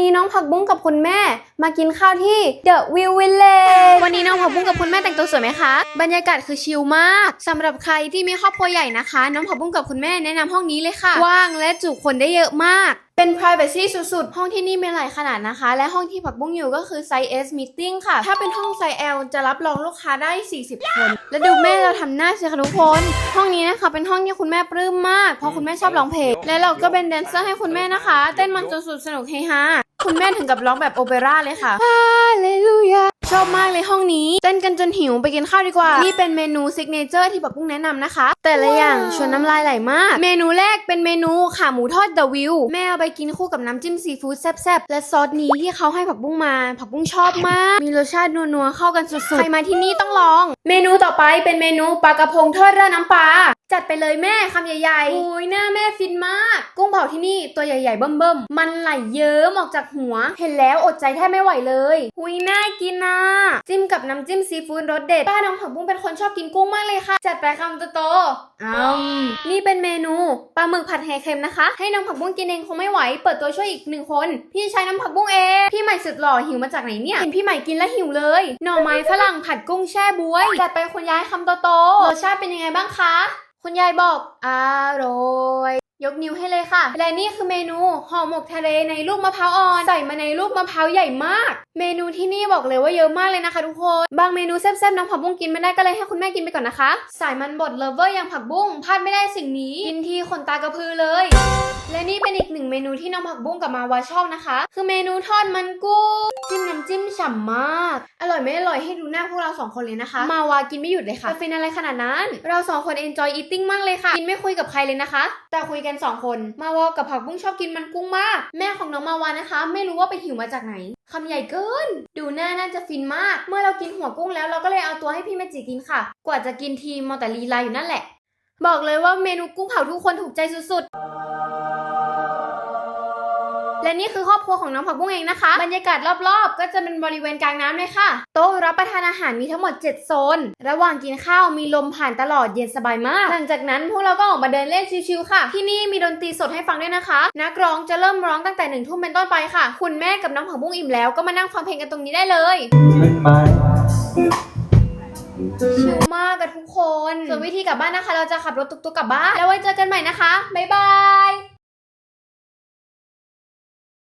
นี้น้องผักบุ้งกับคุณแม่ มากินข้าวที่ The View Village วันนี้น้องผักบุ้งกับคุณแม่แต่งตัวสวยไหมคะ บรรยากาศคือชิลมากสำหรับใครที่มีครอบครัวใหญ่นะคะ น้องผักบุ้งกับคุณแม่แนะนำห้องนี้เลยค่ะว้างและจุคนได้เยอะมากเป็น privacy สุดๆ ห้องที่นี่มีหลายขนาดนะคะ และห้องที่ผักบุ้งอยู่ก็คือไซส์ S meeting ค่ะ ถ้าเป็นห้องไซส์ L จะรับรองลูกค้าได้ 40 คน และดูแม่เราทำหน้าสิคะทุกคน ห้องนี้นะคะเป็นห้องที่คุณแม่ปลื้มมาก เพราะคุณแม่ชอบร้องเพลง และเราก็เป็นแดนเซอร์ให้คุณแม่นะคะ เต้นมันจนสุดสนุกเฮฮา คุณแม่ถึงกับร้องแบบโอเปร่าเลยค่ะฮาเลลูยาชอบมากเลยห้องนี้ เต้นกันจนหิวไปกินข้าวดีกว่า นี่เป็นเมนูซิกเนเจอร์ที่ปักปุ้งแนะนำนะคะ แต่ละอย่างชวนน้ำลายไหลมาก เมนูแรกเป็นเมนูขาหมูทอดเดอะวิวแม่เอาไปกินคู่กับน้ำจิ้มซีฟู้ดแซ่บๆ และซอสนี้ที่เขาให้ผักบุ้งมา ผักบุ้งชอบมาก มีรสชาตินัวๆเข้ากันสุดๆ ใครมาที่นี่ต้องลอง เมนูต่อไปเป็นเมนูปลากระพงทอดราดน้ำปลาจัดไปเลยแม่คำใหญ่ๆโอ้ยหน้าแม่ฟินมาก กุ้งเผาที่นี่ตัวใหญ่ๆเบิ่มๆ มันไหลเยิ้มออกจากหัว เห็นแล้วอดใจแทบไม่ไหวเลยหุยน่ากินนะ จิ้มกับน้ำจิ้มซีฟู้ดรสเด็ด ป้าน้องผักบุ้งเป็นคนชอบกินกุ้งมากเลยค่ะ จัดไปคำโตๆอ้าวนี่เป็นเมนูปลาหมึกผัดไข่เค็มนะคะ ให้น้องผักบุ้งกินเองคงไม่ไหว เปิดตัวช่วยอีกหนึ่งคน พี่ชายน้องผักบุ้งเอง พี่ใหม่สุดหล่อหิวมาจากไหนเนี่ยเห็นพี่ใหม่กินแล้วหิวเลย หน่อไม้ฝรั่งผัดกุ้งแช่บวย จัดไปคุณยายคำโตๆรสชาติเป็นยังไงบ้างคะ คุณยายบอกอร่อย ยกนิ้วให้เลยค่ะ และนี่คือเมนูห่อหมกทะเลในลูกมะพร้าวอ่อน ใส่มาในลูกมะพร้าวใหญ่มาก เมนูที่นี่บอกเลยว่าเยอะมากเลยนะคะทุกคน บางเมนูแซ่บๆน้องผักบุ้งกินไม่ได้ก็เลยให้คุณแม่กินไปก่อนนะคะ สายมันบดเลเวอร์อย่างผักบุ้งพลาดไม่ได้สิ่งนี้ กินทีขนตากระพือเลย และนี่เป็นอีกหนึ่งเมนูที่น้องผักบุ้งกับมาวาชอบนะคะ คือเมนูทอดมันกุ้งจิ้มน้ำจิ้มฉ่ำมาก อร่อยไม่อร่อยให้ดูหน้าพวกเราสองคนเลยนะคะ มาวากินไม่หยุดเลยค่ะจะฟินอะไรขนาดนั้น เราสองคน enjoy eating มากเลยค่ะ กินไม่คุยกับใครเลยนะคะ แต่คุยกันสองคน มาวอกับผักบุ้งชอบกินมันกุ้งมาก แม่ของน้องมาวานะคะ ไม่รู้ว่าไปหิวมาจากไหนคำใหญ่เกิน ดูหน้าน่าจะฟินมาก เมื่อเรากินหัวกุ้งแล้วเราก็เลยเอาตัวให้พี่เมจิกินค่ะ กว่าจะกินทีมอแต่ลีลาอยู่นั่นแหละ บอกเลยว่าเมนูกุ้งเผาทุกคนถูกใจสุดๆ และนี่คือครอบครัวของน้องผักบุ้งเองนะคะ บรรยากาศรอบๆ ก็จะเป็นบริเวณกลางน้ำเลยค่ะ โต๊ะรับประทานอาหารมีทั้งหมด 7 โซน ระหว่างกินข้าวมีลมผ่านตลอดเย็นสบายมาก หลังจากนั้นพวกเราก็ออกมาเดินเล่นชิวๆค่ะ ที่นี่มีดนตรีสดให้ฟังด้วยนะคะ นักร้องจะเริ่มร้องตั้งแต่หนึ่งทุ่มเป็นต้นไปค่ะ คุณแม่กับน้องผักบุ้งอิ่มแล้วก็มานั่งฟังเพลงกันตรงนี้ได้เลยชิลมากกับทุกคน ส่วนวิธีกลับบ้านนะคะ เราจะขับรถตุ๊กๆกลับบ้าน แล้วไว้เจอกันใหม่นะคะ บ๊ายบาย